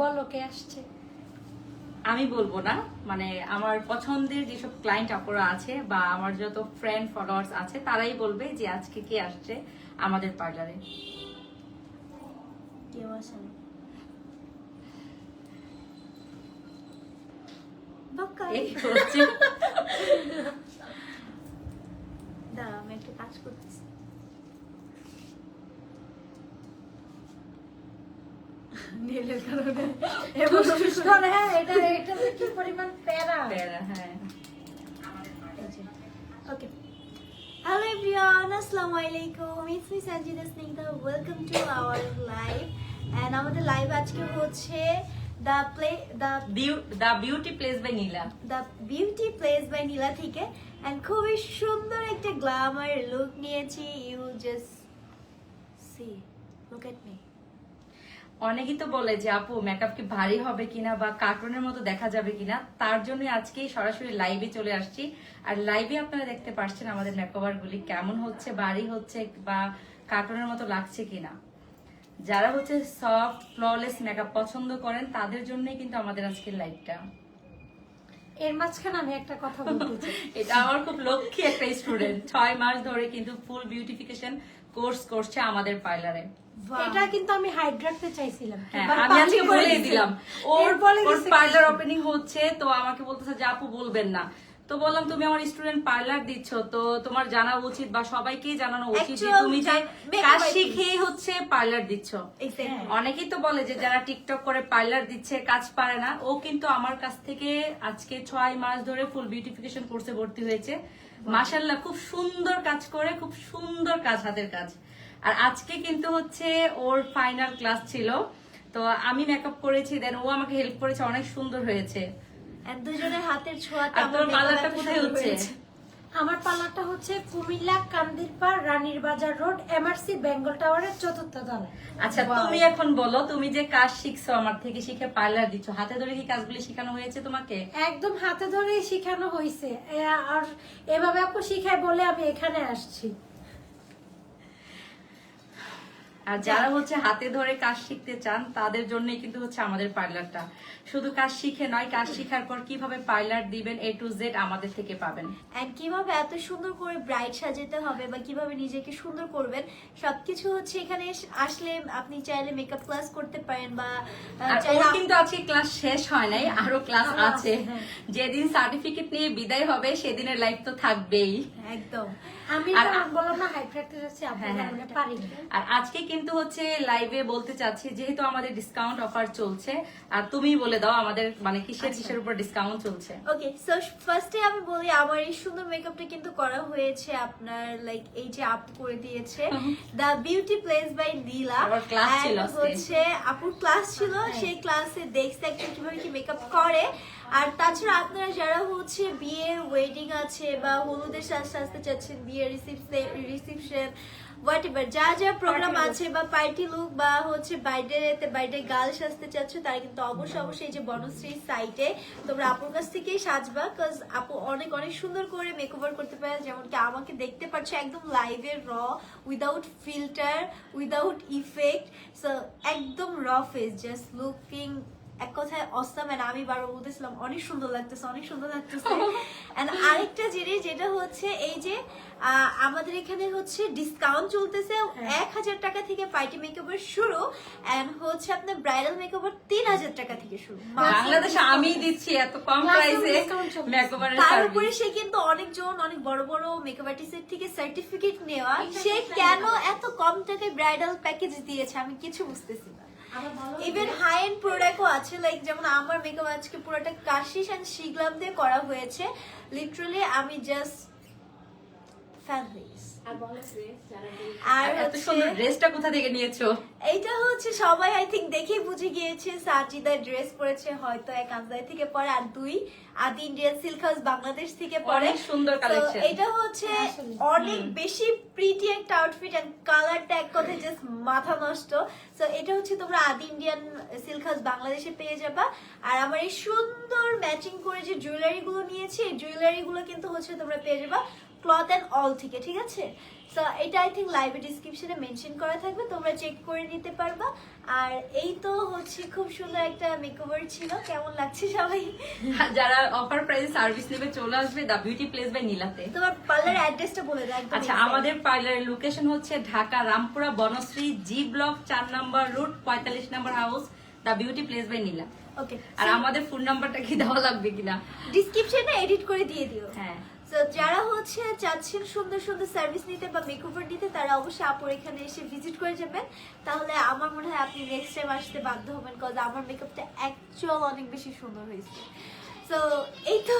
বলো কে আসছে। আমি বলব না মানে আমার পছন্দের যেসব ক্লায়েন্ট আপুরা আছে বা আমার যত ফ্রেন্ড ফলোয়ার্স আছে তারাই বলবে যে আজকে কে আসছে আমাদের পার্লারে কেউ। এই হচ্ছে দাঁড়া আমি একটু কাজ করতেছি নীলের কারণে। এবং হ্যাঁ এটা এটা কি পরিমাণ প্যারা। প্যারা, হ্যাঁ। ওকে হ্যালো এভরিওয়ান আসসালামু আলাইকুম। It's me Sanjida Snigdha welcome to our live and আমাদের লাইভ আজকে হচ্ছে the play the the beauty place by Nila the beauty place by Nila থেকে। এন্ড খুবই সুন্দর একটা গ্ল্যামার লুক নিয়েছি। You just see look at me অনেকেই তো বলে যে আপু মেকআপ কি ভারী হবে কিনা বা কার্টুনের মতো দেখা যাবে কিনা? তার জন্য আজকেই সরাসরি লাইভে চলে আসছি। আর লাইভে আপনারা দেখতে পাচ্ছেন আমাদের মেকওভার গুলি কেমন হচ্ছে ভারী হচ্ছে বা কার্টুনের মতো লাগছে কিনা। যারা হচ্ছে সফট ফ্ললেস মেকআপ পছন্দ করেন তাদের জন্যই কিন্তু আমাদের আজকের লাইভটা এর মাঝখানে আমি একটা কথা বলতে এটা আমার খুব লক্ষ্মী একটা স্টুডেন্ট ছয় মাস ধরে কিন্তু ফুল বিউটিফিকেশন কোর্স করছে আমাদের পার্লারে। এটা কিন্তু আমি হাইড রাখতে চাইছিলাম। হ্যাঁ আমি আজকে বলে দিলাম। ওর বলে ওর পার্লার ওপেনিং হচ্ছে তো আমাকে বলতেছে যে আপু বলবেন না। তো বললাম তুমি আমার স্টুডেন্ট পার্লার দিচ্ছ তো তোমার জানা উচিত বা সবাইকেই জানানো উচিত যে তুমি যে কাজ। শিখেই হচ্ছে পার্লার দিচ্ছ। এক্স্যাক্টলি অনেকেই তো বলে যে যারা টিকটক করে পার্লার দিচ্ছে কাজ পারে না। ও কিন্তু আমার কাছ থেকে আজকে ছয় মাস ধরে ফুল বিউটিফিকেশন কোর্সে ভর্তি হয়েছে। মাসাল্লাহ খুব সুন্দর কাজ করে খুব সুন্দর কাজ হাতের কাজ। আর আজকে কিন্তু হচ্ছে ওর ফাইনাল ক্লাস ছিল। তো আমি মেকআপ করেছি দেন ও আমাকে হেল্প করেছে অনেক সুন্দর হয়েছে। এক দুজনের হাতের ছোঁয়া আর তোর পার্লারটা কোথায় হচ্ছে। আমার পার্লারটা হচ্ছে কুমিল্লা কান্দিরপাড় রানীর বাজার রোড এমআরসি বেঙ্গল টাওয়ারের চতুর্থ তলায়। আচ্ছা তুমি এখন বলো তুমি যে কাজ শিখছো আমার থেকে শিখে পার্লার দিচ্ছ হাতে ধরে কি কাজগুলি শেখানো হয়েছে তোমাকে? একদম হাতে ধরেই শেখানো হয়েছে আর এভাবে আপু শিখায় বলে আমি এখানে আসছি। আর যারা হচ্ছে হাতে ধরে কাজ শিখতে চান তাদের জন্যই কিন্তু হচ্ছে আমাদের পার্লারটা। শুধু কাজ শিখে নয় কাজ শিখার পর কীভাবে পার্লার দিবেন এ টু জেড আমাদের থেকে পাবেন। এন্ড কীভাবে এত সুন্দর করে ব্রাইট সাজাতে হবে বা কীভাবে নিজেকে সুন্দর করবেন সবকিছু হচ্ছে এখানে আসলে আপনি চাইলে মেকআপ ক্লাস করতে পারেন বা কিন্তু আজকে ক্লাস শেষ হয় নাই আরও ক্লাস আছে। যেদিন সার্টিফিকেট নিয়ে বিদায় হবে সেদিনের লাইফ তো থাকবেই। একদম। আমি বললাম না হাইড রাখতে যাচ্ছি হ্যাঁ, হ্যাঁ। আর আজকে কিন্তু হচ্ছে লাইভে বলতে চাচ্ছি যেহেতু আমাদের ডিসকাউন্ট অফার চলছে আর তুমি বলে দাও আমাদের মানে কিসের আচ্ছা। কিসের উপর ডিসকাউন্ট চলছে। ওকে সো ফার্স্টে আমি বলি আমার এই সুন্দর মেকআপটা কিন্তু করা হয়েছে আপনার লাইক এই যে আপ করে দিয়েছে। The beauty place by Nila হচ্ছে আপুর ক্লাস ছিল সেই ক্লাসে দেখছে একজন কীভাবে কি মেকআপ করে। আর তাছাড়া আপনারা যারা হচ্ছে বিয়ের ওয়েডিং আছে বা হলুদের সাজ সাজতে চাচ্ছেন বিয়ের রিসিপশন হোয়াট এভার যা যা প্রোগ্রাম আছে বা পার্টি লুক বা হচ্ছে বাইরে বাইরে গাল সাজতে চাচ্ছ তারা কিন্তু অবশ্যই অবশ্যই এই যে বনশ্রী সাইটে তোমরা আপুর কাছ থেকেই সাজবা কজ আপু অনেক অনেক সুন্দর করে মেকওভার করতে পারে যেমন কি আমাকে দেখতে পাচ্ছ একদম লাইভে raw without filter without effect so একদম র ফেস জাস্ট লুকিং এক কথায় অসাম এন্ড আমি বারবার বলতেছিলাম অনেক সুন্দর লাগতেছে অনেক সুন্দর লাগতেছে। এন্ড আরেকটা জিনিস যেটা হচ্ছে এই যে আমাদের এখানে হচ্ছে ডিসকাউন্ট চলতেছে এক হাজার টাকা থেকে পার্টি মেকওভার শুরু এন্ড হচ্ছে আপনার ব্রাইডাল মেকওভার তিন হাজার টাকা থেকে শুরু। বাংলাদেশে আমি দিচ্ছি এত কম প্রাইসে তার উপরে সে কিন্তু অনেকজন অনেক বড় বড় মেকআপ আর্টিস্টের থেকে সার্টিফিকেট নেওয়া সে কেন এত কম টাকায় ব্রাইডাল প্যাকেজ দিয়েছে আমি কিছু বুঝতেছি না। ইভেন হাই এন্ড প্রোডাক্টও আছে লাইক যেমন আমার মেকআপ আজকে পুরোটা কাশিস অ্যান্ড শিগলাম দিয়ে করা হয়েছে। লিটারালি আমি জাস্ট ফ্যান হয়েছি আর এত হচ্ছে সুন্দর ড্রেসটা কোথা থেকে নিয়েছো? এইটা হচ্ছে সবাই আই থিঙ্ক দেখেই বুঝে গিয়েছে সাজিদা ড্রেস পরেছে হয়তো এক আন্দাই থেকে পরে আর দুই। আদি ইন্ডিয়ান সিল্ক হাউস বাংলাদেশ থেকে পরে। সুন্দর So, এটা হচ্ছে অনেক বেশি প্রিটি একটা আউটফিট এন্ড কালারটা এক কথায় জাস্ট মাথা নষ্ট। সো এটা হচ্ছে তোমরা আদি ইন্ডিয়ান সিল্ক হাউস বাংলাদেশে পেয়ে যাবা। আর আমার এই সুন্দর ম্যাচিং করে যে জুয়েলারি গুলো নিয়েছি এই জুয়েলারি গুলো কিন্তু হচ্ছে তোমরা পেয়ে যাবা। ক্লথ অ্যান্ড অল থেকে ঠিক আছে? তো এটা আই থিঙ্ক লাইভে ডিসক্রিপশনে মেনশন করা থাকবে তোমরা চেক করে নিতে পারবা। আর এই তো হচ্ছে খুব সুন্দর একটা মেকওভার ছিল। কেমন লাগছে সবাই? যারা অফার প্রাইসে সার্ভিস নেবে চলে আসবে দ্য বিউটি প্লেস বাই নীলাতে। তোমার পার্লার অ্যাড্রেসটা বলে দাও আচ্ছা আমাদের পার্লারের লোকেশন হচ্ছে ঢাকা রামপুরা বনশ্রী জি ব্লক চার নাম্বার রুট পঁয়তাল্লিশ number house the beauty place by Nila. Okay আর আমাদের ফোন নাম্বারটা কি দেওয়া লাগবে কিনা? ডিসক্রিপশনে এডিট করে দিয়ে দিও। হ্যাঁ। তো যারা হচ্ছে চাচ্ছেন সুন্দর সুন্দর সার্ভিস নিতে বা মেকওভার নিতে তারা অবশ্যই আপুর এখানে এসে ভিজিট করে যাবেন। তাহলে আমার মনে হয় আপনি নেক্সট টাইম আসতে বাধ্য হবেন কজ আমার মেকআপটা অ্যাকচুয়াল অনেক বেশি সুন্দর হয়েছে। তো এই তো।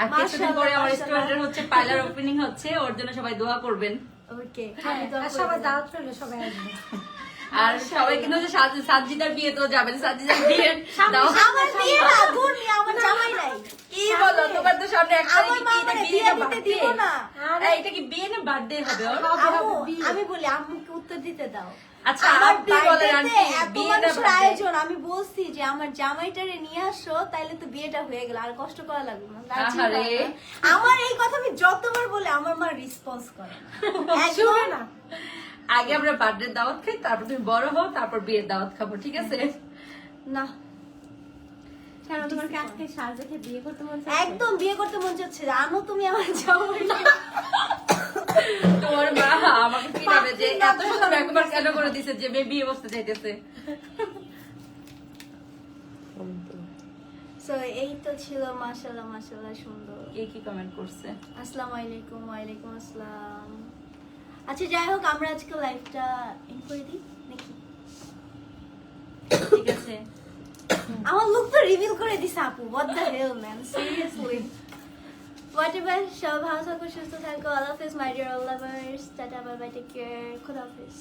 আর কিছুদিন পরে আমার মাশাআল্লাহ, হচ্ছে পার্লার ওপেনিং হচ্ছে ওর জন্য সবাই দোয়া করবেন। ওকে হ্যাঁ সবাই দাওয়াত রইল সবাই আসবে। আর সবাই কিন্তু হচ্ছে বিয়ে তো যাবেন সাজ্জিদার বিয়ে আমার বিয়ে না আমার জামাই নাই। কি বলো তোমার তো সামনে এক দিব না। এটা কি বিয়ে না বার্থডে হবে। আমি বলি আম্মুকে উত্তর দিতে দাও। আচ্ছা, আপনি বলেন, আন্টি, বিয়ে না আয়োজন আমি বলছি যে আমার জামাইটারে নিয়ে আসো তাইলে তো বিয়েটা হয়ে গেল আর কষ্ট করা লাগবে না। আমার এই কথা আমি যতবার বলে আমার মা রেসপন্স করে না। না। আগে আমরা বার্থডে দাওয়াত খাই তারপর তুমি বড় হও তারপর বিয়ের দাওয়াত খাব ঠিক আছে? না। কেন তোমার কি আজকে সাজ দেখে বিয়ে করতে মন চাচ্ছে? একদম বিয়ে করতে মন চাচ্ছে আনো তুমি আমার জামাই। তোমার মা আমাকে পিটাবে যে এত সুন্দর একবার কেন করে দিছে যে মেয়ে বিয়ে বসতে চাইতেছে? সো এই তো ছিল মাশাআল্লাহ মাশাআল্লাহ সুন্দর। কে কি কমেন্ট করছে? আসসালামু আলাইকুম ওয়ালাইকুম আসসালাম। আচ্ছা যাই হোক আমরা আজকে লাইভটা এন্ড করে দিই নাকি? ঠিক আছে। আমার লুক তো রিভিল করে দিছে আপু what the hell man seriously whatever সব ভালো থাকো সুস্থ থাকো, আল্লাহ হাফিজ my dear lovers tata bye bye take care খুদা হাফিজ.